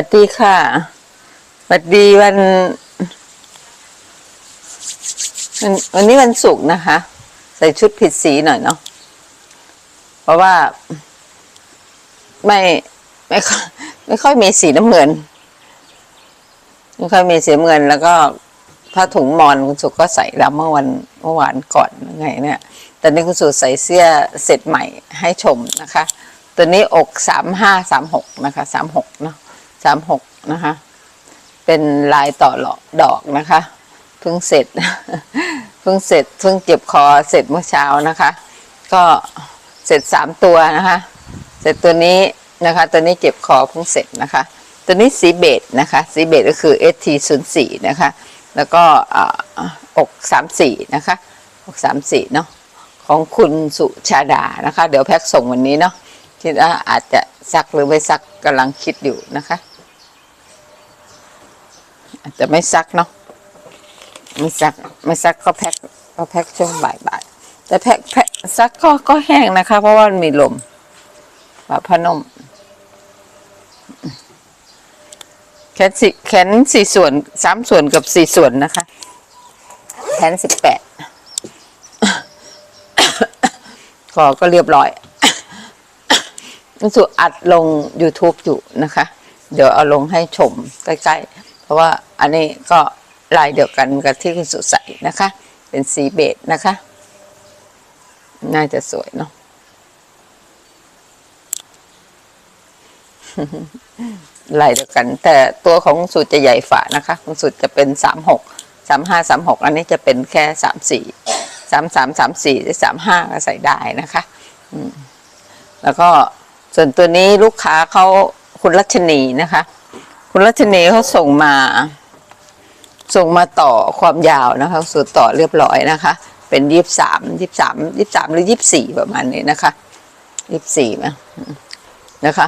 วัสดีค่ะสวัสดีวัน วันนี้วันศุกร์นะคะ ใส่ชุดผิดสีหน่อยเนาะเพราะว่า ไม่ไม่ค่อยไม่ค่อยมีสีน้ำเงินไม่ค่อยมีสีน้ำเงิน แล้วก็ผ้าถุงมอนคุณสุก็ใส่แล้วเมื่อวันเมื่อวานก่อนไง เนี่ยตอนนี้คุณสุใส่เสื้อเสร็จใหม่ให้ชมนะคะ ตัวนี้อกสามห้าสามหกนะคะสามหกเนาะ สามหกนะคะ เป็นลายต่อหลอกดอกนะคะเพิ่งเสร็จเพิ่งเสร็จเพิ่งเก็บคอเสร็จเมื่อเช้านะคะ ก็เสร็จสามตัวนะคะ เสร็จตัวนี้นะคะ ตัวนี้เก็บคอเพิ่งเสร็จนะคะ ตัวนี้สีเบจนะคะ สีเบจก็คือ ST 0 4 นะคะ แล้วก็ออกสามสี่นะคะอกสามสี่เนาะของคุณสุชาดานะคะ เดี๋ยวแพ็คส่งวันนี้เนาะคิดว่าอาจจะ ซักหรือไม่ซักกำลังคิดอยู่นะคะ อาจจะไม่ซักเนาะไม่ซักไม่ซักก็แพ็คก็แพ็คช่วงบ่ายๆแต่แพ็คแพ็คซักก็ก็แห้งนะคะ เพราะว่ามันมีลมฝาพนมแขนสี่แขนสี่ส่วนสามส่วนกับสี่ส่วนนะคะ แขนสิบแปดก็ก็เรียบร้อย รู้สึกอัดลง YouTube อยู่นะคะ เดี๋ยวเอาลงให้ชมใกล้ๆ เพราะว่าอันนี้ก็ลายเดียวกันกับที่คุณสุใส่นะคะ เป็นสีเบจนะคะ น่าจะสวยเนาะลายเดียวกัน แต่ตัวของคุณสุจะใหญ่ฝ่านะคะคุณสุจะเป็นสามหกสามห้าสามหกอันนี้จะเป็นแค่สามสี่สามสามสามสี่หรือสามห้าก็ใส่ได้นะคะแล้วก็ ส่วนตัวนี้ลูกค้าเขาคุณรัชนีนะคะ คุณรัชนีเขาส่งมา ส่งมาต่อความยาวนะคะสุดต่อเรียบร้อยนะคะ เป็นยี่สิบสามยี่สิบสามยี่สิบสามหรือยี่สิบสี่ประมาณนี้นะคะยี่สิบสี่นะนะคะ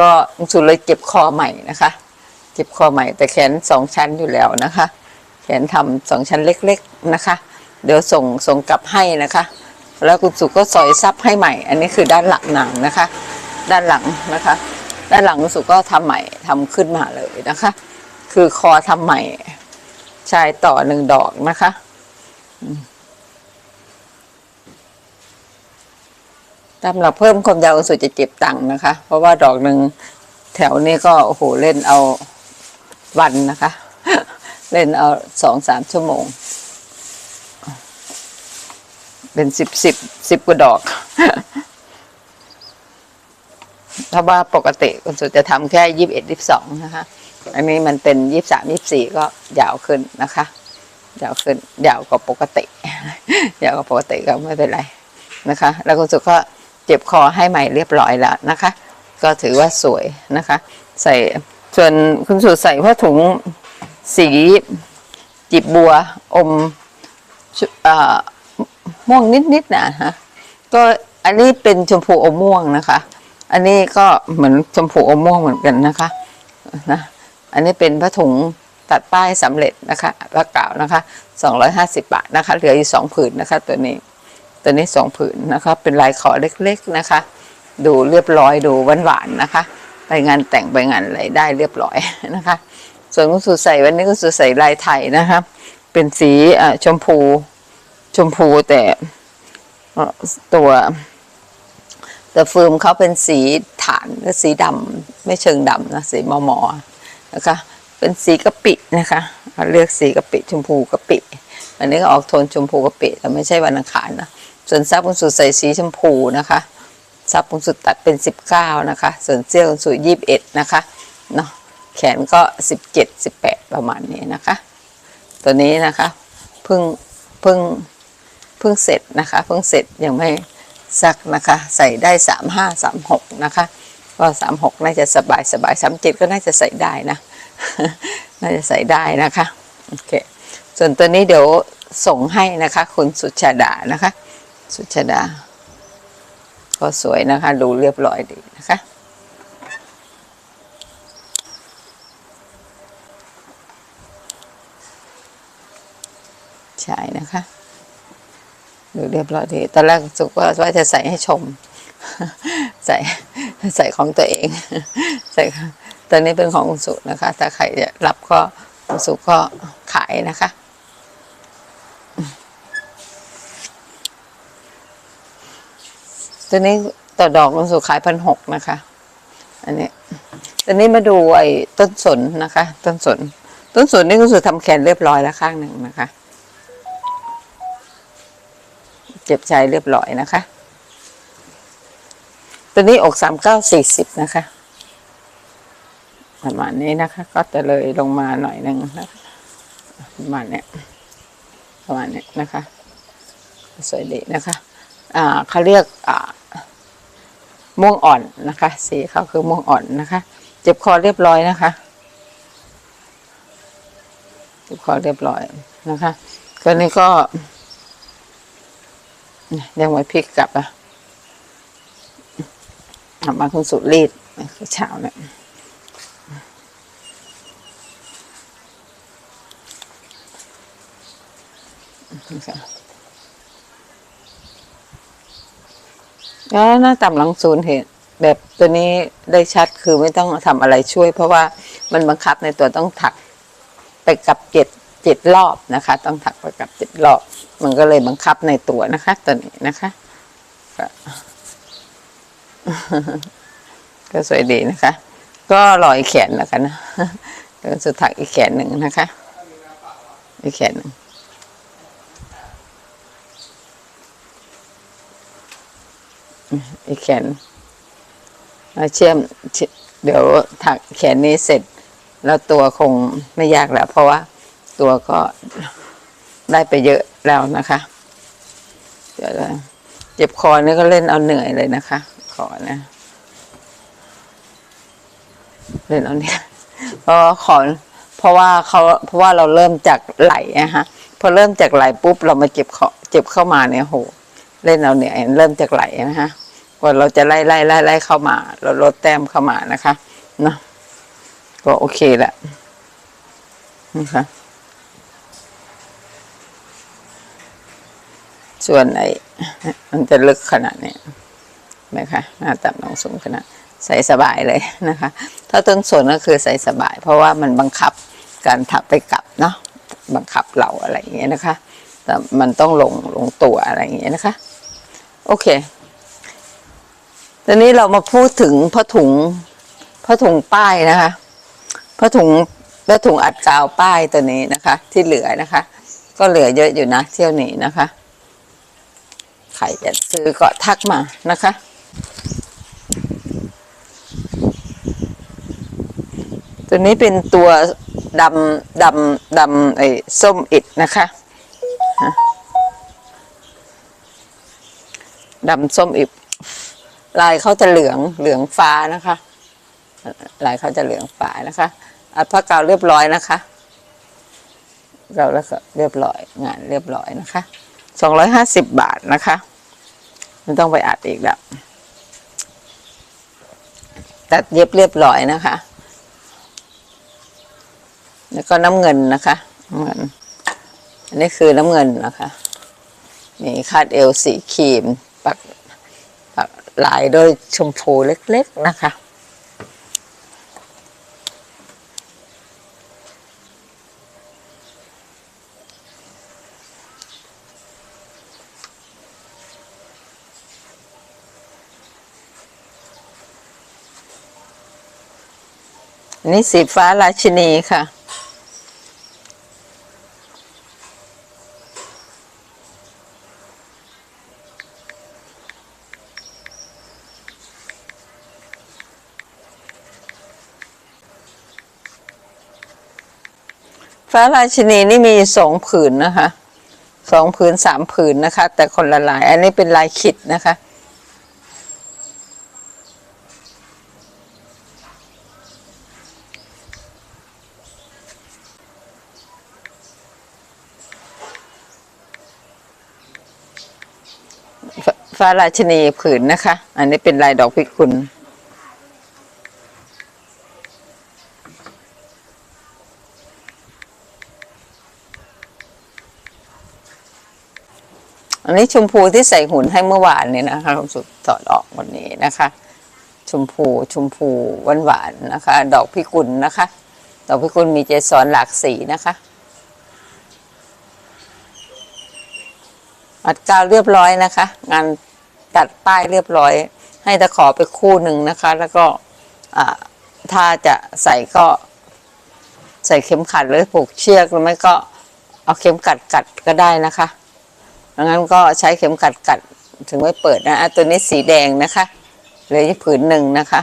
ก็สุดเลยเก็บคอใหม่นะคะเก็บคอใหม่ แต่แขนสองชั้นอยู่แล้วนะคะ แขนทำสองชั้นเล็ก ๆนะคะ เดี๋ยวส่งส่งกลับให้นะคะ แล้วคุณสุก็ซอยซับให้ใหม่ อันนี้คือด้านหลังหนังนะคะ ด้านหลังนะคะ ด้านหลังคุณสุก็ทำใหม่ทำขึ้นมาเลยนะคะ คือคอทำใหม่ชายต่อหนึ่งดอกนะคะอืมสำหรับเพิ่มความยาวคุณสุจะเจ็บตังค์นะคะ เพราะว่าดอกหนึ่งแถวนี้ก็โอ้โหเล่นเอาวันนะคะ เล่นเอาสองสามชั่วโมง เป็นสิบสิบสิบกว่าดอก เพราะว่าปกติคุณสุจะทำแค่ยี่สิบเอ็ดยี่สิบสองนะคะ อันนี้มันเป็นยี่สิบสามยี่สิบสี่ก็ยาวขึ้นนะคะ ยาวขึ้นยาวกว่าปกติ ยาวกว่าปกติก็ไม่เป็นไรนะคะ แล้วคุณสุก็เจ็บคอให้ใหม่เรียบร้อยแล้วนะคะ ก็ถือว่าสวยนะคะ ใส่ส่วนคุณสุใส่ผ้าถุงสีจิบบัวอมอม่วงนิดๆนะฮะก็อันนี้เป็นชมพูอมม่วงนะคะ อันนี้ก็เหมือนชมพูอมม่วงเหมือนกันนะคะนะอันนี้เป็นผ้าถุงตัดป้ายสำเร็จนะคะผ้าเก่านะคะสองร้อยห้าสิบบาทนะคะ เหลืออยู่สองผืนนะคะ ตัวนี้ตัวนี้สองผืนนะคะ เป็นลายขอเล็กๆนะคะ ดูเรียบร้อยดูหวานๆนะคะ ไปงานแต่งไปงานอะไรได้เรียบร้อยนะคะ ส่วนคุณสุใส่วันนี้คุณสุใส่ลายไทยนะคะเป็นสีชมพูชมพูแต่ตัว แต่ฟิล์มเขาเป็นสีฐานหรือสีดำไม่เชิงดำนะสีมอมอนะคะ เป็นสีกะปินะคะเขาเรียกสีกะปิชมพูกะปิอันนี้ก็ออกโทนชมพูกะปิแต่ไม่ใช่วันอังคารนะส่วนซับคุณสุใส่สีชมพูนะคะซับคุณสุตัดเป็นสิบเก้านะคะ ส่วนเสื้อคุณสุยี่สิบเอ็ดนะคะเนาะแขนก็สิบเจ็ดสิบแปดประมาณนี้นะคะ ตัวนี้นะคะเพิ่งเพิ่งเพิ่งเสร็จนะคะเพิ่งเสร็จยังไม่ ซักนะคะ ใส่ได้สามห้าสามหกนะคะ ก็สามหกน่าจะสบายสบายสามเจ็ดก็น่าจะใส่ได้นะ น่าจะใส่ได้นะคะโอเคส่วนตัวนี้เดี๋ยวส่งให้นะคะ คุณสุชาดานะคะ สุชาดา ก็สวยนะคะ ดูเรียบร้อยดีนะคะใช่นะคะ ดูเรียบร้อยดีตอนแรกสุกว่าว่าจะใส่ให้ชม ใส่ใส่ของตัวเอง ใส่ต่ตัวนี้เป็นของคุณสุนะคะถ้าใครจะรับก็สุก็ขายนะคะตัวนี้ต่อดอกคุณสุขายพันหกนะคะ อันนี้ตอนนี้มาดูไอ้ต้นสนนะคะ ต้นสน ต้นสนนี่คุณสุทำแขนเรียบร้อยแล้วข้างหนึ่งนะคะ เจ็บใจเรียบร้อยนะคะ ตัวนี้อกสามเก้าสี่สิบนะคะ ประมาณนี้นะคะ ก็จะเลยลงมาหน่อยหนึ่งนะคะประมาณเนี้ยประมาณเนี้ยนะคะ สวยดีนะคะ อ่าเขาเรียกอ่าม่วงอ่อนนะคะ สีเขาคือม่วงอ่อนนะคะ เจ็บคอเรียบร้อยนะคะ เจ็บคอเรียบร้อยนะคะก็นี่ก็ ยังไว้พลิกกลับอะเอามาคุณสุรีดคือเช้าเนี่ยแล้วหน้าต่ำหลังศูนย์เห็นแบบตัวนี้ได้ชัดคือไม่ต้องทำอะไรช่วย เพราะว่ามันบังคับในตัวต้องถักไปกับเจ็ด เจ็ดรอบนะคะ ต้องถักไปกับเจ็ดรอบ มันก็เลยบังคับในตัวนะคะ ตัวนี้นะคะก็สวยดีนะคะ ก็รอยแขนแล้วกันนะเดี๋ยวสุดถักอีกแขนหนึ่งนะคะ อีกแขนหนึ่งอีกแขนเชื่อมเดี๋ยวถักแขนนี้เสร็จ แล้วตัวคงไม่ยากแล้วเพราะว่า ตัวก็ได้ไปเยอะแล้วนะคะเดี๋ยวเจ็บคอนี่ก็เล่นเอาเหนื่อยเลยนะคะคอนะ เล่นเอาเนี่ยเพราะว่าขอเพราะว่าเขาเพราะว่าเราเริ่มจากไหลนะฮะพอเริ่มจากไหลปุ๊บเรามาเจ็บคอเจ็บเข้ามาเนี่ยโห เล่นเอาเหนื่อยเริ่มจากไหลนะฮะกว่าเราจะไล่ไล่ไล่ไล่เข้ามา เราลดแต้มเข้ามานะคะเนาะก็โอเคแหละนะคะ ส่วนไอ้มันจะลึกขนาดนี้ไหมคะหน้าต่ำลงสูงขนาดใส่สบายเลยนะคะ ถ้าต้นส่วนก็คือใส่สบาย เพราะว่ามันบังคับการถักไปกลับเนาะบังคับเราอะไรอย่างเงี้ยนะคะ แต่มันต้องลงลงตัวอะไรอย่างเงี้ยนะคะ โอเคตอนนี้เรามาพูดถึงผ้าถุงผ้าถุงป้ายนะคะผ้าถุงผ้าถุงอัดกาวป้ายตัวนี้นะคะ ที่เหลือนะคะ ก็เหลือเยอะอยู่นะเที่ยวนี้นะคะ ใครจะซื้อก็ทักมานะคะ ตัวนี้เป็นตัวดำดำดำไอ้ส้มอิดนะคะดำส้มอิดลายเขาจะเหลืองเหลืองฟ้านะคะ ลายเขาจะเหลืองฟ้านะคะอัดผ้ากาวเรียบร้อยนะคะเราแล้วก็เรียบร้อยงานเรียบร้อยนะคะ สองร้อยห้าสิบบาทนะคะไม่ต้องไปอัดอีกแล้ว ตัดเย็บเรียบร้อยนะคะ แล้วก็น้ำเงินนะคะน้ำเงินอันนี้คือน้ำเงินนะคะมีคาดเอวสีครีม ปักปักลายด้วยชมพูเล็กๆนะคะ นนี้สีฟ้าราชินีค่ะ ฟ้าราชินีนี่มีสองผืนนะคะสองผืนสามผืนนะคะ แต่คนละลาย อันนี้เป็นลายขิดนะคะ ฟ้าราชนีผืนนะคะ อันนี้เป็นลายดอกพิกุลอันนี้ชมพูที่ใส่หุ่นให้เมื่อวานเนี่ยนะคะผมสุดถอดออกวันนี้นะคะ ชมพูชมพูหวานหวานๆนะคะ ดอกพิกุลนะคะ ดอกพิกุลมีเจสรหลากสีนะคะอัดกาวเรียบร้อยนะคะ งาน ตัดป้ายเรียบร้อย ให้ตะขอไปคู่หนึ่งนะคะ แล้วก็ถ้าจะใส่ก็ ใส่เข็มขัดหรือผูกเชือกหรือไม่ก็เอาเข็มกัดกัดก็ได้นะคะดังนั้นก็ใช้เข็มกัดกัดถึงไม่เปิดนะะตัวนี้สีแดงนะคะเหลืออยู่ผืนหนึ่งนะคะ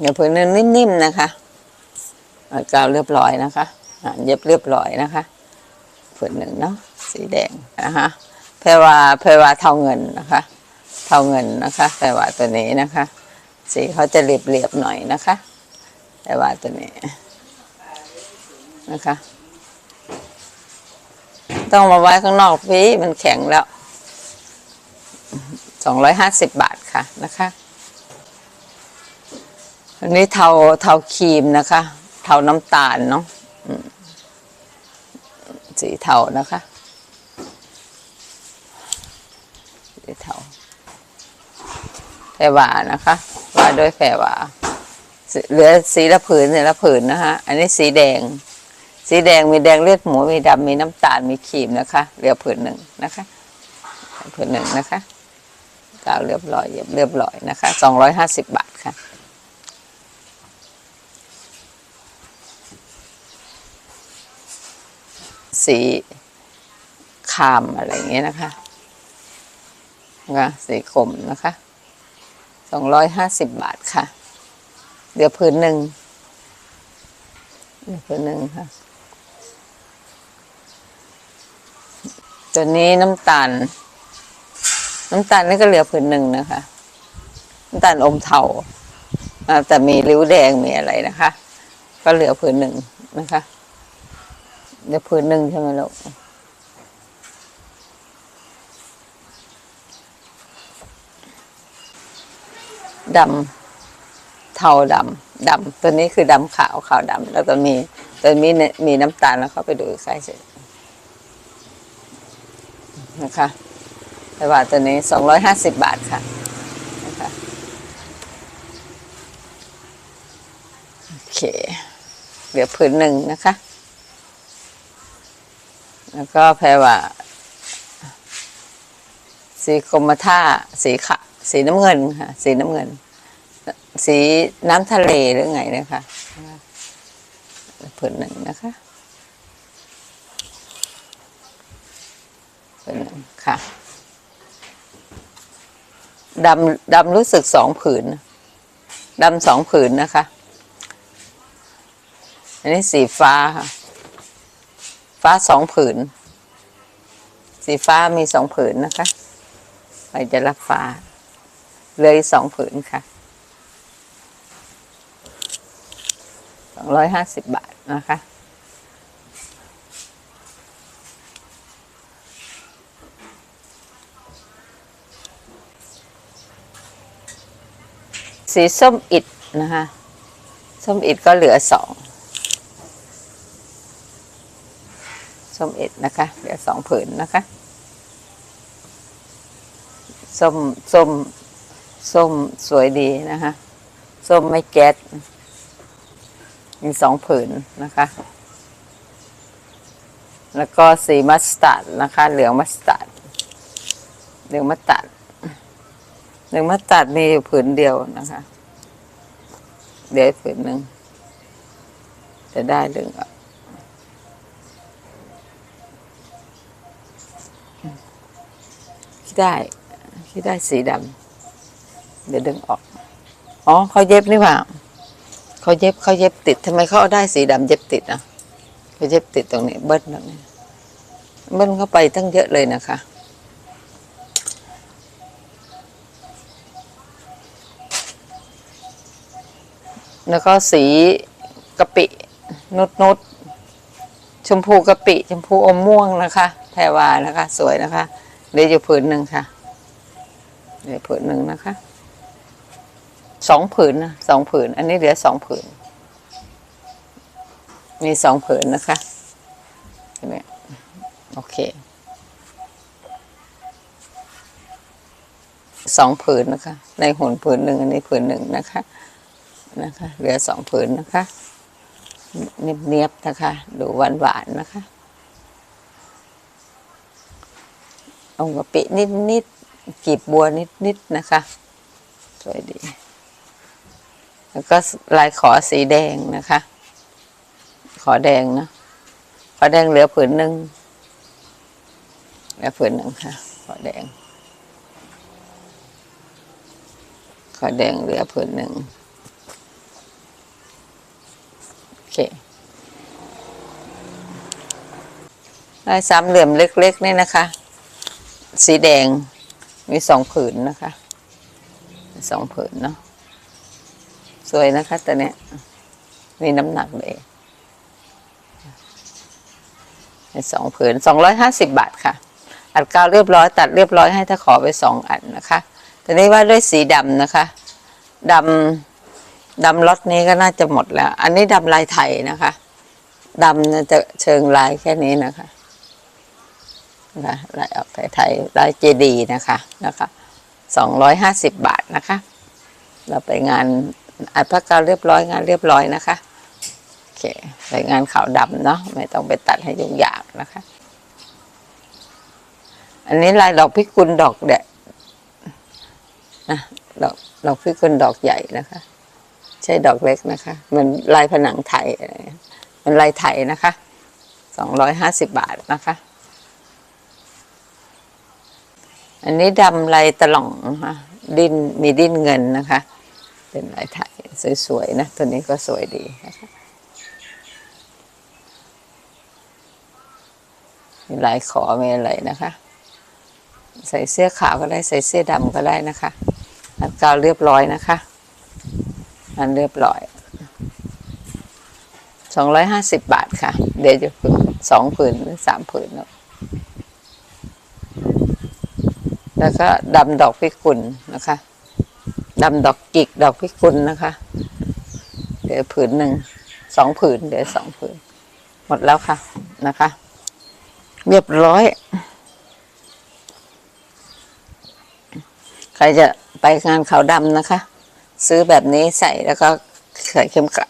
เดี๋ยวผืนนึงนิ่มๆนะคะกาวเรียบร้อยนะคะ เย็บเรียบร้อยนะคะผืนหนึ่งเนาะสีแดงนะคะเพรวาเพรวาเทาเงินนะคะเทาเงินนะคะแต่ว่าตัวนี้นะคะ สีเขาจะเรียบๆหน่อยนะคะแต่ว่าตัวนี้นะคะ ต้องมาไว้ข้างนอกพี่มันแข็งแล้วสองร้อยห้าสิบบาทค่ะนะคะอันนี้เทาเทาครีมนะคะ เทาน้ำตาลเนาะ สีเทานะคะสีเทาแพรวานะคะว่าด้วยแพรวาเหลือสีละผืนสีละผืนนะคะอันนี้สีแดง สีแดงมีแดงเลือดหมูมีดำมีน้ำตาลมีครีมนะคะเหลือผืนหนึ่งนะคะผืนหนึ่งนะคะกาวเรียบร้อยเย็บเรียบร้อยนะคะสองร้อยห้าสิบบาทค่ะ สีคามอะไรอย่างเงี้ยนะคะนะสีคมนะคะสองร้อยห้าสิบบาทค่ะ เดี๋ยวพื้นหนึ่งเดี๋ยวพื้นหนึ่งค่ะตัวนี้น้ำตาล น้ำตาลนี่ก็เหลือผืนหนึ่งนะคะ น้ำตาลอมเทาอ่าแต่มีริ้วแดงมีอะไรนะคะ ก็เหลือผืนหนึ่งนะคะ เดี๋ยวผืนหนึ่งใช่ไหมลูกดำเทาดำดำตัวนี้คือดำขาวขาวดำแล้วตัวมีตัวนี้เนี่ยมีน้ำตาลแล้วเขาไปดูใกล้เสร็จนะคะแต่ว่าตัวนี้สองร้อยห้าสิบบาทค่ะนะคะโอเค เหลือผืนหนึ่งนะคะ แล้วก็แพรว่า สีกรมท่าสีขะสีน้ำเงินค่ะ สีน้ำเงิน สีน้ำทะเลหรือไงนะคะผืนหนึ่งนะคะผืนหนึ่งค่ะดำดำรู้สึกสองผืนดำสองผืนนะคะ อันนี้สีฟ้าค่ะ ฟ้าสองผืน สีฟ้ามีสองผืนนะคะไปจะรับฟ้าเหลยสองผืนค่ะสองร้อยห้าสิบบาทนะคะสีส้มอิดนะคะ ส้มอิดก็เหลือสอง ส้มเอ็ดนะคะเหลือสองผืนนะคะส้มส้มส้มสวยดีนะคะส้มไม่แก๊สมีสองผืนนะคะ แล้วก็สีมัสตาร์ดนะคะ เหลืองมัสตาร์ดเหลืองมัสตาร์ดเหลืองมัสตาร์ดมีอยู่ผืนเดียวนะคะ เดี๋ยวผืนหนึ่งจะได้ดึงออก ได้ที่ได้สีดำเดี๋ยวดึงออกอ๋อเขาเย็บนี่หว่าเขาเย็บเขาเย็บติดทำไมเขาเอาได้สีดำเย็บติดอะเขาเย็บติดตรงนี้เบิ้ลตรงนี้เบิ้ลเข้าไปตั้งเยอะเลยนะคะแล้วก็สีกะปินุดนุดๆชมพูกะปิ ชมพูอมม่วงนะคะแพรวานะคะ สวยนะคะ เดี๋ยวจะผืนหนึ่งค่ะเดี๋ยวผืนหนึ่งนะคะสองผืนนะสองผืน อันนี้เหลือสองผืน มีสองผืนนะคะเห็นไหมโอเคสองผืนนะคะ ในหุ่นผืนหนึ่งอันนี้ผืนหนึ่งนะคะ นะคะ เหลือสองผืนนะคะ เนียบๆนะคะ ดูหวานๆนะคะ องกะปินิดๆกีบบัวนิดๆนะคะ สวยดี แล้วก็ลายขอสีแดงนะคะ ขอแดงนะขอแดงเหลือผืนหนึ่งเหลือผืนหนึ่งค่ะ ขอแดง ขอแดงเหลือผืนหนึ่งโอเคลายสามเหลี่ยมเล็ก ๆ นี่นะคะ สีแดง มีสองผืนนะคะสองผืนเนาะสวยนะคะตัวเนี้ยมีน้ำหนักเลยสองผืนสองร้อยห้าสิบบาทค่ะ อัดกาวเรียบร้อยตัดเรียบร้อยให้ถ้าขอไปสองอันนะคะทีนี้ว่าด้วยสีดำนะคะดำดำล็อตนี้ก็น่าจะหมดแล้ว อันนี้ดำลายไทยนะคะดำจะเชิงลายแค่นี้นะคะ นะลายออกไทยๆลายเจดีนะคะนะคะสองร้อยห้าสิบบาทนะคะ เราไปงานอัดพระกาเรียบร้อยงานเรียบร้อยนะคะโอเคไปงานขาวดำเนาะไม่ต้องไปตัดให้ยุ่งยากนะคะ อันนี้ลายดอกพิกุลดอกเด็ดนะดอกดอกพิกุลดอกใหญ่นะคะ ใช่ดอกเล็กนะคะมันลายผนังไทยมันลายไทยนะคะสองร้อยห้าสิบบาทนะคะ อันนี้ดำลายตล่องนะคะดิ้นมีดิ้นเงินนะคะ เป็นลายไทยสวยๆนะ ตัวนี้ก็สวยดีนะคะมีลายขอมีอะไรนะคะ ใส่เสื้อขาวก็ได้ใส่เสื้อดำก็ได้นะคะอันกาวเรียบร้อยนะคะ อันเรียบร้อยสองร้อยห้าสิบบาทค่ะ เดี๋ยวจะสองผืนหรือสามผืนเนอะ แล้วก็ดำดอกพิกุลนะคะดำดอกกิกดอกพิกุลนะคะเดี๋ยวผืนหนึ่งสองผืนเดี๋ยวสองผืน หมดแล้วค่ะนะคะ เรียบร้อย ใครจะไปงานขาวดำนะคะ ซื้อแบบนี้ใส่แล้วก็ใส่เข็มกลัด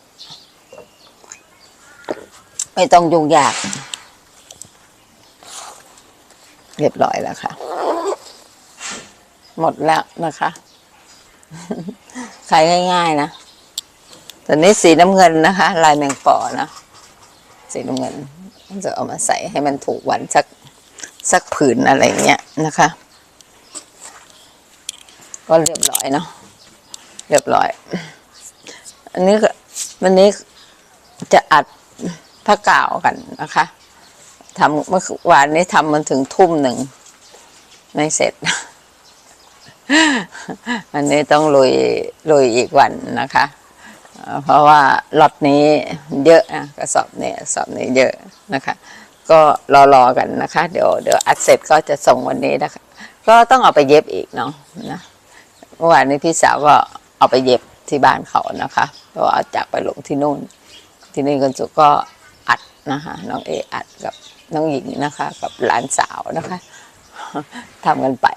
ไม่ต้องยุ่งยาก เรียบร้อยแล้วค่ะ หมดแล้วนะคะขายง่ายๆนะตอนนี้สีน้ำเงินนะคะ ลายแมงป่อนะสีน้ำเงินจะเอามาใส่ให้มันถูกวันสักสักผืนอะไรเงี้ยนะคะ ก็เรียบร้อยเนาะเรียบร้อย อันนี้วันนี้จะอัดผ้ากาวกันนะคะทำเมื่อวานนี้ทำมันถึงทุ่มหนึ่งไม่เสร็จ อันนี้ต้องลุยลุยอีกวันนะคะ เพราะว่าล็อตนี้เยอะนะกระสอบนี้กระสอบนี้เยอะนะคะ ก็รอรอกันนะคะ เดี๋ยวเดี๋ยวอัดเสร็จก็จะส่งวันนี้นะคะ ก็ต้องเอาไปเย็บอีกเนาะนะเมื่อวานนี้พี่สาวก็เอาไปเย็บที่บ้านเขานะคะเพราะว่าเอาจากไปลงที่นู่น ที่นี่คุณสุก็อัดนะคะน้องเออัดกับน้องหญิงนะคะ กับหลานสาวนะคะ ทำกันไป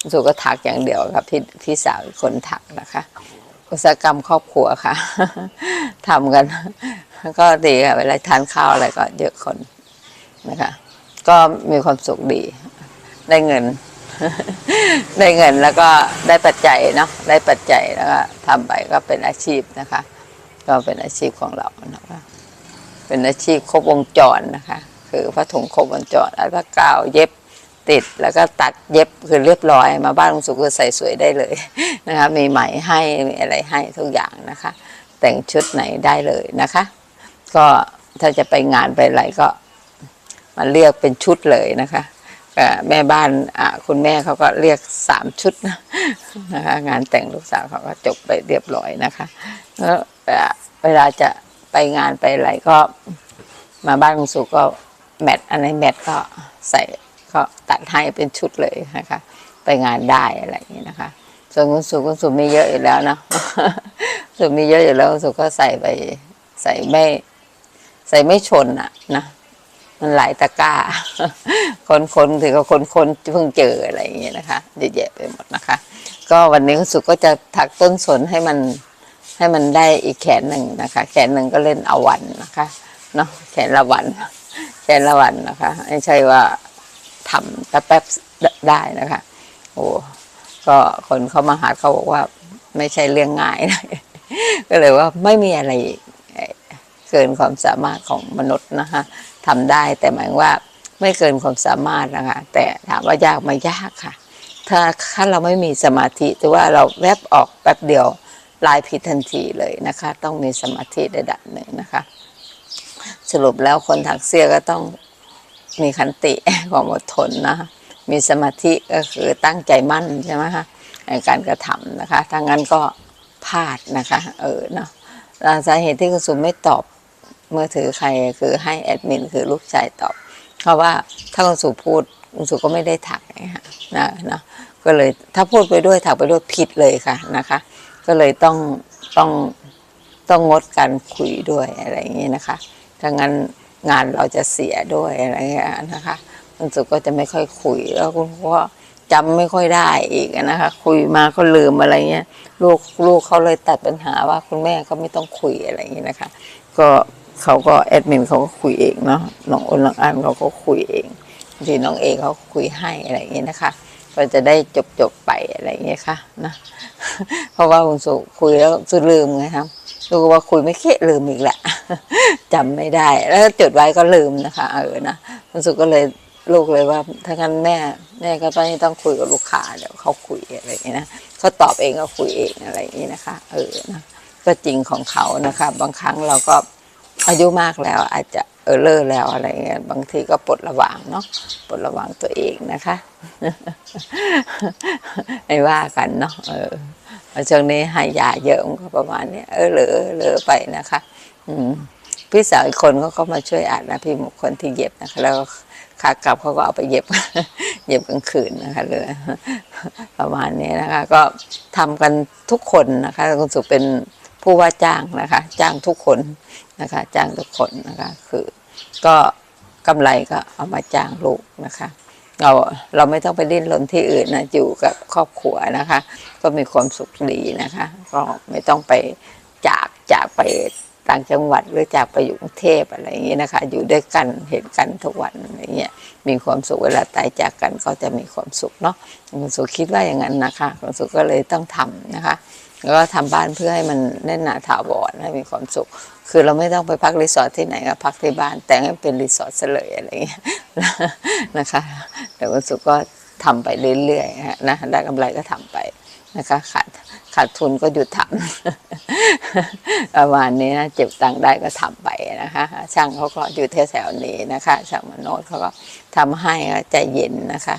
คุณสุก็ถักอย่างเดียวครับพี่พี่สาวคนถักนะคะอุตสาหกรรมครอบครัวค่ะทำกัน ก็ดีค่ะเวลาทานข้าวอะไรก็เยอะคนนะคะ ก็มีความสุขดี ได้เงิน ได้เงินแล้วก็ได้ปัจจัยเนาะได้ปัจจัยแล้วก็ทำไปก็เป็นอาชีพนะคะ ก็เป็นอาชีพของเรานะคะเป็นอาชีพครบวงจรนะคะ คือผ้าถุงครบวงจรอันผ้ากาวเย็บ ติดแล้วก็ตัดเย็บคือเรียบร้อยมาบ้านลุงสุก็ใส่สวยได้เลยนะคะมีไหมให้มีอะไรให้ทุกอย่างนะคะ แต่งชุดไหนได้เลยนะคะ ก็ถ้าจะไปงานไปอะไรก็มาเรียกเป็นชุดเลยนะคะแม่บ้านคุณแม่เขาก็เรียกสามชุดนะนะคะงานแต่งลูกสาวเขาก็จบไปเรียบร้อยนะคะแล้วเวลาจะไปงานไปอะไรก็ มาบ้านลุงสุก็แมทอันไหนแมทก็ใส่ ก็ตัดให้เป็นชุดเลยนะคะ ไปงานได้อะไรอย่างนี้นะคะ ส่วนคุณสุคุณสุมีเยอะอยู่แล้วเนาะสุมีเยอะอยู่แล้วคุณสุก็ใส่ไปใส่ไม่ ใส่ไม่ชนอะนะมันหลายตะกร้า คนคนถือว่าคนคนเพิ่งเจออะไรอย่างเงี้ยนะคะเยอะแยะไปหมดนะคะ ก็วันนี้คุณสุก็จะถักต้นสนให้มันให้มันได้อีกแขนหนึ่งนะคะ แขนหนึ่งก็เล่นเอาวันนะคะเนาะแขนละวันแขนละวันนะคะ ไม่ใช่ว่า ทำแป๊บๆได้นะคะ โอ้ก็คนเขามาหาเขาบอกว่าไม่ใช่เรื่องง่ายนะก็เลยว่าไม่มีอะไรเกินความสามารถของมนุษย์นะคะทำได้แต่หมายว่าไม่เกินความสามารถนะคะ แต่ถามว่ายากไหมยากค่ะ ถ้าถ้าเราไม่มีสมาธิแต่ว่าเราแวบออกแป๊บเดียวลายผิดทันทีเลยนะคะ ต้องมีสมาธิระดับหนึ่งนะคะ สรุปแล้วคนถักเสี้ยก็ต้อง มีขันติความอดทนนะคะมีสมาธิก็คือตั้งใจมั่นใช่ไหมคะในการกระทำนะคะถ้างั้นก็พลาดนะคะเออเนาะสาเหตุที่คุณสุไม่ตอบมือถือใครคือให้แอดมินคือลูกชายตอบ เพราะว่าถ้าคุณสุพูดคุณสุก็ไม่ได้ถักนะคะนะนะก็เลยถ้าพูดไปด้วยถักไปด้วยผิดเลยค่ะนะคะ ก็เลยต้องต้องต้องงดการคุยด้วยอะไรอย่างนี้นะคะถ้างั้น งานเราจะเสียด้วยอะไรเงี้ยนะคะคุณสุก็จะไม่ค่อยคุยแล้วคุณก็จำไม่ค่อยได้อีกนะคะ คุยมาก็ลืมอะไรเงี้ยลูกลูกเขาเลยตัดปัญหาว่าคุณแม่ก็ไม่ต้องคุยอะไรอย่างนี้นะคะ ก็เขาก็แอดมินเขาก็คุยเองเนาะน้องอ้นน้องอันเขาก็คุยเองทีน้องเอกเขาคุยให้อะไรอย่างนี้นะคะ ก็จะได้จบจบไปอะไรอย่างเงี้ยค่ะนะเพราะว่าคุณสุคุยแล้วสุลืมไงครับ ลูกว่าคุยไม่เคะลืมอีกแหละจำไม่ได้ แล้วจดไว้ก็ลืมนะคะ เออนะคุณสุก็เลยลูกเลยว่า ถ้างั้นแม่แม่ก็ต้องต้องคุยกับลูกค้าเดี๋ยวเขาคุยอะไรอย่างเงี้ยนะเขาตอบเองก็คุยเองอะไรอย่างงี้นะคะ เออนะก็จริงของเขานะคะ บางครั้งเราก็อายุมากแล้วอาจจะ เออเลอร์แล้วอะไรเงี้ยบางทีก็ปลดระวางเนาะปลดระวางตัวเองนะคะไม่ว่ากันเนาะเออช่วงนี้ให้ยาเยอะมันก็ประมาณนี้เออเลอเลอไปนะคะ อืมพี่สาวอีกคนเขาก็มาช่วยอ่านนะพี่มงคลที่เย็บนะคะ แล้วขากลับเขาก็เอาไปเย็บ เย็บกลางคืนนะคะเลยประมาณนี้นะคะ ก็ทำกันทุกคนนะคะคุณสุเป็นผู้ว่าจ้างนะคะ จ้างทุกคนนะคะ จ้างทุกคนนะคะ คือ ก็กำไรก็เอามาจ้างลูกนะคะ เราเราไม่ต้องไปดิ้นรนที่อื่นนะอยู่กับครอบครัวนะคะ ก็มีความสุขดีนะคะ ก็ไม่ต้องไปจากจากไปต่างจังหวัดหรือจากไปอยู่กรุงเทพอะไรอย่างนี้นะคะ อยู่ด้วยกันเห็นกันทุกวันอะไรเงี้ยมีความสุขเวลาตายจากกันก็จะมีความสุขเนาะคุณสุขคิดว่าอย่างนั้นนะคะคุณสุขก็เลยต้องทำนะคะ แล้วก็ทำบ้านเพื่อให้มันแน่นหนาถาวรให้มีความสุข คือเราไม่ต้องไปพักรีสอร์ทที่ไหนก็พักที่บ้าน แต่งให้เป็นรีสอร์ทซะเลยอะไรอย่างเงี้ยนะคะแต่วันสุขก็ทำไปเรื่อยๆฮะนะได้กำไรก็ทำไปนะคะขาดขาดทุนก็หยุดทำประมาณนี้นะเจ็บตังค์ได้ก็ทำไปนะคะ ช่างเขาก็อยู่แถวๆนี้นะคะช่างมโนดเขาก็ทำให้ใจเย็นนะคะ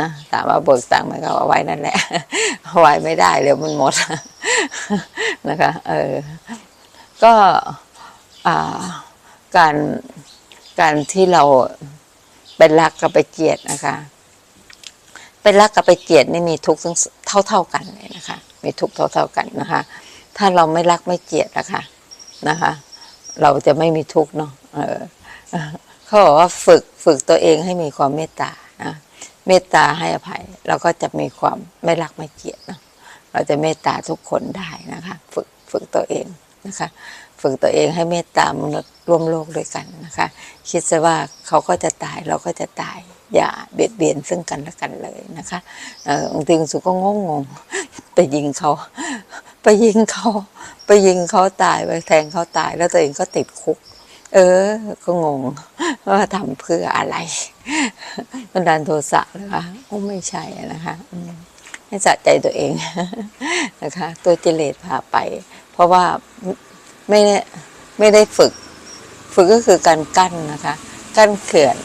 นะถามว่าเบิกตังค์ไหมก็เอาไว้นั่นแหละเอาไว้ไม่ได้เดี๋ยวมันหมดนะคะ เออ ก็การการที่เราไปรักกับไปเกลียดนะคะไปรักกับไปเกลียดนี่มีทุกข์เท่าเท่าๆกันเลยนะคะ มีทุกข์เท่าเท่าๆกันนะคะ ถ้าเราไม่รักไม่เกลียดนะคะนะคะ เราจะไม่มีทุกข์เนาะเออเขาบอกว่าฝึกฝึกตัวเองให้มีความเมตตานะ เมตตาให้อภัย เราก็จะมีความไม่รักไม่เกลียดเนะเราจะเมตตาทุกคนได้นะคะ ฝึกฝึกตัวเองนะคะ ฝึกตัวเองให้เมตตามนุษย์ร่วมโลกด้วยกันนะคะ คิดซะว่าเขาก็จะตายเราก็จะตาย อย่าเบียดเบียนซึ่งกันและกันเลยนะคะเออบางทีสุก็งงงไปยิงเขาไปยิงเขา ไปยิงเขาตายไปแทงเขาตายแล้วตัวเองก็ติดคุก เออ ก็งงว่าทำเพื่ออะไรบันดาลโทสะนะคะโอ้ไม่ใช่นะคะให้สะใจตัวเองนะคะ ตัวจิเลสพาไป เพราะว่าไม่ได้ไม่ได้ฝึก ฝึกก็คือการกั้นนะคะ กั้นเขื่อน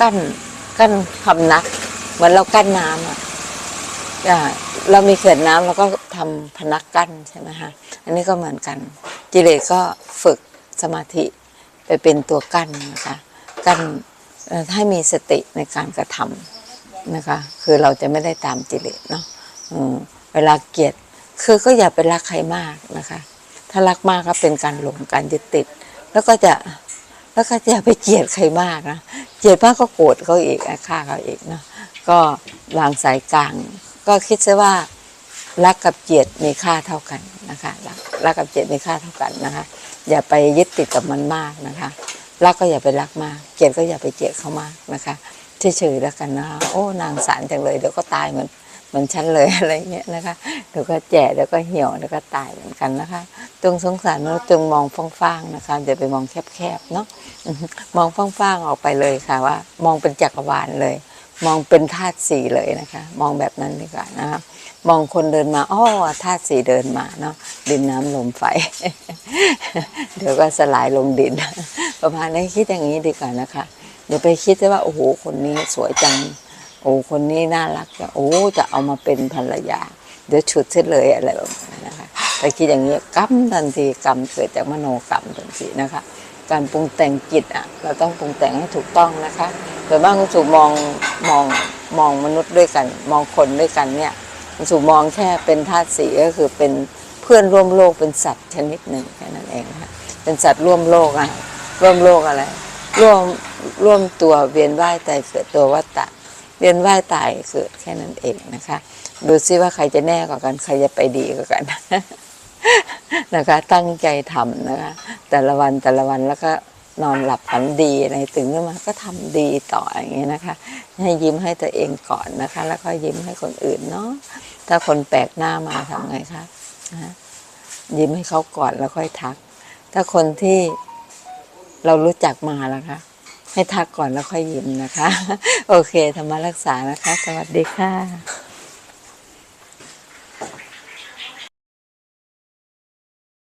กั้น กั้นคำนักเหมือนเรากั้นน้ำอะอ่าเรามีเขื่อนน้ำเราก็ทำพนักกั้นใช่ไหมคะอันนี้ก็เหมือนกันจิเลสก็ฝึกสมาธิ ไปเป็นตัวกั้นนะคะกั้นให้มีสติในการกระทำนะคะ คือเราจะไม่ได้ตามจิเลสเนาะเวลาเกลียดคือก็อย่าไปรักใครมากนะคะ ถ้ารักมากก็เป็นการหลงการยึดติด แล้วก็จะแล้วก็อย่าไปเกลียดใครมากนะเกลียดมากก็โกรธเขาอีกอาฆาเขาอีกเนาะก็วางสายกลาง ก็คิดซะว่ารักกับเจียดมีค่าเท่ากันนะคะรักรักกับเจียดมีค่าเท่ากันนะคะ อย่าไปยึดติดกับมันมากนะคะ รักก็อย่าไปรักมาก เกลียดก็อย่าไปเกลียดเขามากนะคะเฉยๆแล้วกันนะคะโอ้นางสารจังเลยเดี๋ยวก็ตายเหมือนเหมือนฉันเลยอะไรเงี้ยนะคะเดี๋ยวก็แก่เดี๋ยวก็เหี่ยวเดี๋ยวก็ตายเหมือนกันนะคะจงสงสารมนุษย์จงมองฟ้างๆนะคะอย่าไปมองแคบๆเนาะมองฟ้างๆออกไปเลยค่ะว่า มองเป็นจักรวาลเลย มองเป็นธาตุสีเลยนะคะ มองแบบนั้นดีกว่านะคะมองคนเดินมาอ้อธาตุสีเดินมาเนาะดินน้ำลมไฟ เดี๋ยวก็สลายลงดิน ประมาณนี้คิดอย่างนี้ดีกว่านะคะเดี๋ยวไปคิดว่าโอ้โหคนนี้สวยจังโอ้คนนี้น่ารักจังโอ้จะเอามาเป็นภรรยา เดี๋ยวฉุดเสเลยอะไรแบบนี้นะคะแต่คิดอย่างนี้กรรมทันทีกรรมเกิดจากมโนกรรมทันทีนะคะ การปรุงแต่งจิตอะ เราต้องปรุงแต่งให้ถูกต้องนะคะโดยมากคุณสุมองมองมองมนุษย์ด้วยกัน มองคนด้วยกันเนี่ยคุณสุมองแค่เป็นธาตุสีก็คือเป็นเพื่อนร่วมโลกเป็นสัตว์ชนิดหนึ่งแค่นั้นเองค่ะเป็นสัตว์ร่วมโลกอะร่วมโลกอะไร ร่วมร่วมตัวเวียนว่ายตายเกิดตัววัฏฏะเวียนว่ายตายเกิดแค่นั้นเองนะคะ ดูซิว่าใครจะแน่กว่ากันใครจะไปดีกว่ากัน นะคะ ตั้งใจทำนะคะ แต่ละวันแต่ละวันแล้วก็นอนหลับฝันดีอะไรตื่นขึ้นมาก็ทำดีต่ออย่างเงี้ยนะคะ ให้ยิ้มให้ตัวเองก่อนนะคะ แล้วก็ยิ้มให้คนอื่นเนาะถ้าคนแปลกหน้ามาทำไงคะนะฮะยิ้มให้เขาก่อนแล้วค่อยทัก ถ้าคนที่เรารู้จักมาแล้วคะ ให้ทักก่อนแล้วค่อยยิ้มนะคะ โอเคธรรมรักษานะคะ สวัสดีค่ะ